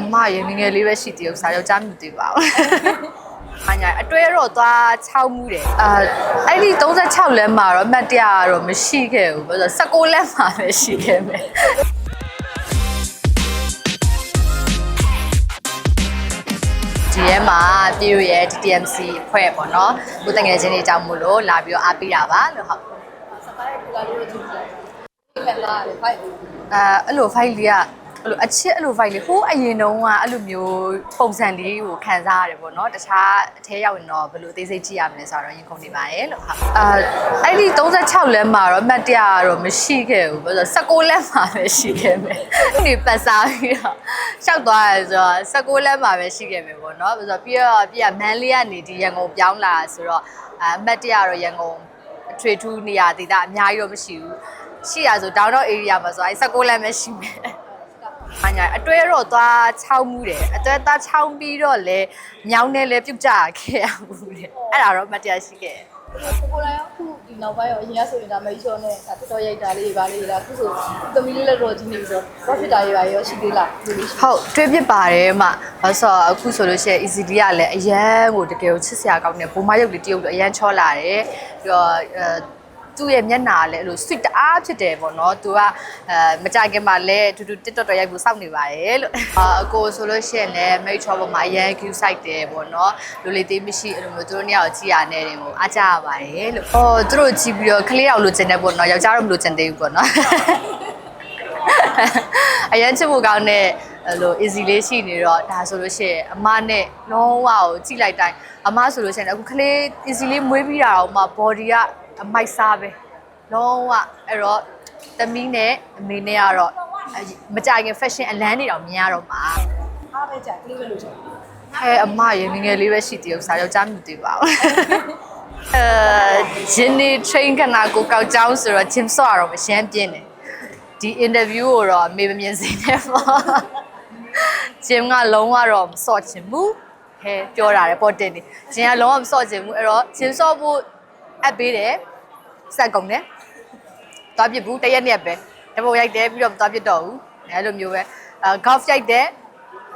အမရေငယ်ငယ်လေးပဲရှိသေးဥစားယောက်ျားမြူသေးပါဘူး။အညာအတွဲတော့သွား6မှုတယ်။အာအဲ့ဒီ36လမ်းမှာတော့အမှတ်တရကတော့မရှိခဲ့ဘူး။ဘာလို့လဲဆိုတော့16လမ်းမှာပဲရှိခဲ့မယ်။ဒီထဲမှာပြည်ရရဲ့ TTMC ဖွဲ့ပေါ့နော်။ကိုတငယ်ချင်းတွေကြောင့်မို့လို့လာပြီးတော့အားပေးတာပါလို့ဟုတ်စပါးကူလာလေးကိုကြည့်လိုက်ဒီမဲ့လားလေဖိုက်အဲအဲ့လို file လေးက အဲ့လိုအချစ်အဲ့လို file လေးဟိုးအရင်တုန်းကအဲ့လိုမျိုးပုံစံလေးကိုခံစားရတယ်ပေါ့နော်တခြားအထဲရောက်ရင်တော့ဘယ်လိုအသေးစိတ်ကြည့်ရမလဲဆိုတော့ရင်ခုန်နေပါတယ်လို့ဟာအာအဲ့ဒီ36လမ်းမှာတော့အမှတ်တရကတော့မရှိခဲ့ဘူးဘာလို့လဲ16လမ်းမှာပဲရှိခဲ့မယ်ဒီပတ်စားပြီးတော့ရှောက်သွားရဲဆိုတော့16လမ်းမှာပဲရှိခဲ့မယ်ပေါ့နော်ဘာလို့ပြီးတော့ပြီးတော့မန်လေးကနေဒီရန်ကုန်ပြောင်းလာဆိုတော့အမှတ်တရတော့ရန်ကုန်အထွေထူးနေရာဒေသအများကြီးတော့မရှိဘူးရှိရဆိုတောင်တော့ area မှာဆိုအဲ16လမ်းပဲရှိမယ်အ ညာအတွဲတော့သွား6မှုတယ်အတွဲသား6ပြီးတော့လေမြောင်းနဲ့လေပြုတ်ကြခဲ့ရမှုတယ်အဲ့ဒါတော့မတရားရှိခဲ့တယ်ကိုကိုလာအခုဒီနောက်ပိုင်းရောအရင်ကဆိုရင်ဒါမေဂျောနဲ့ဒါတော်တော်ရိုက်တာလေးပါလေးလားအခုဆိုသမီးလေးလည်းတော့ဒီနေပြီးတော့ profit တာရေးပါရောရှိသေးလားဒီလိုရှိဟုတ်တွေးပြစ်ပါတယ်မဘာလို့ဆိုတော့အခုဆိုလို့ရှိရင် easy ကလည်းအရန်ကိုတကယ်ကိုချစ်စရာကောင်းတယ်ဘုံမရုပ်လေးတရုပ်တော့အရန်ချောလာတယ်ပြီးတော့အဲ သူ့ရဲ့မျက်နှာကလည်းအဲ့လို sweet တအားဖြစ်တယ်ပေါ့နော်သူကအဲမကြခင်မှာလည်းတူတူ TikTok တော့ရိုက်ဖို့စောင့်နေပါတယ်လို့အာအကိုဆိုလို့ရှိရင်လည်း make sure ပေါ်မှာအရန် cute site တယ်ပေါ့နော်လူလေးသေးမရှိအဲ့လိုမျိုးသူတို့နှစ်ယောက်ကြည့်ရနေတယ်ကိုအားကြရပါတယ်လို့အော်သူတို့ကြည့်ပြီးတော့ကလေးရောက်လို့ကျင်တယ်ပေါ့နော်ယောက်ျားတော့မလို့ကျင်သေးဘူးပေါ့နော်အရန်ချစ်ဖို့ကောင်းတဲ့အဲ့လို easy လေးရှိနေတော့ဒါဆိုလို့ရှိရင်အမနဲ့လုံးဝကိုကြည့်လိုက်တိုင်းအမဆိုလို့ရှိရင်အခုကလေး easy လေးမွေးပြီးတာတော့မှ body က အမိုက်စားပဲလုံးဝအဲ့တော့သမီးနဲ့အမေနဲ့ကတော့မကြခင် fashion အလန်းနေတော့မြင်ရတော့မှာအားပဲကြာကလေးပဲလို့ဆိုဟဲ့အမရေငယ်ငယ်လေးပဲရှိသေးဥစားယောက်ျားမြူသေးပါဘူးအဲဂျင်းနီ train ခဏကိုကောက်ကြောင်းဆိုတော့ gym ဆော့ရတော့မရှမ်းပြင်းတယ်ဒီ interview ကိုတော့အမေမမြင်စေနဲ့ပေါ့ဂျင်းကလုံးဝတော့မဆော့ချင်ဘူးဟဲပြောတာလေပေါ်တင်နေဂျင်းကလုံးဝမဆော့ချင်ဘူးအဲ့တော့ဂျင်းဆော့ဖို့ အပ်ပေးတယ်စက်ကုန်တယ်သွားပြစ်ဘူးတရက်နှစ်ပဲတပုတ်ရိုက်တယ်ပြီးတော့မသွားပြစ်တော့ဘူးအဲ့လိုမျိုးပဲအဲ golf ရိုက်တယ်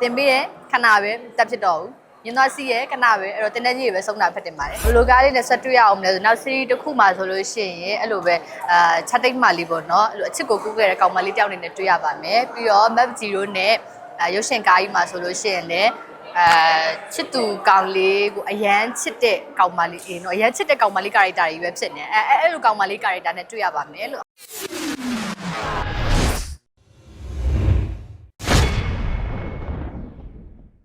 တင်ပေးတယ်ခဏပဲတက်ဖြစ်တော့ဘူးမြင်းသွားစီးရဲခဏပဲအဲ့တော့တင်းတဲ့ကြီးပဲဆုံးတာဖက်တင်ပါတယ်ဘလိုကားလေးနဲ့ဆက်တွေ့ရအောင်လဲဆိုနောက် series တစ်ခုမှဆိုလို့ရှိရင်အဲ့လိုပဲအာချက်တိတ်မှလေးပေါ့နော်အဲ့လိုအချစ်ကိုကူးခဲ့တဲ့ကောင်မလေးတယောက်အနေနဲ့တွေ့ရပါမယ်ပြီးတော့ map 0နဲ့အဲရုပ်ရှင်ကားကြီးမှာဆိုလို့ရှိရင်လည်း အဲချစ်သူကောင်လေးကိုအရန်ချစ်တဲ့ကောင်မလေးအေးနော်အရန်ချစ်တဲ့ကောင်မလေးကာရက်တာကြီးပဲဖြစ်နေအဲအဲအဲ့လိုကောင်မလေးကာရက်တာနဲ့တွေ့ရပါမယ်လို့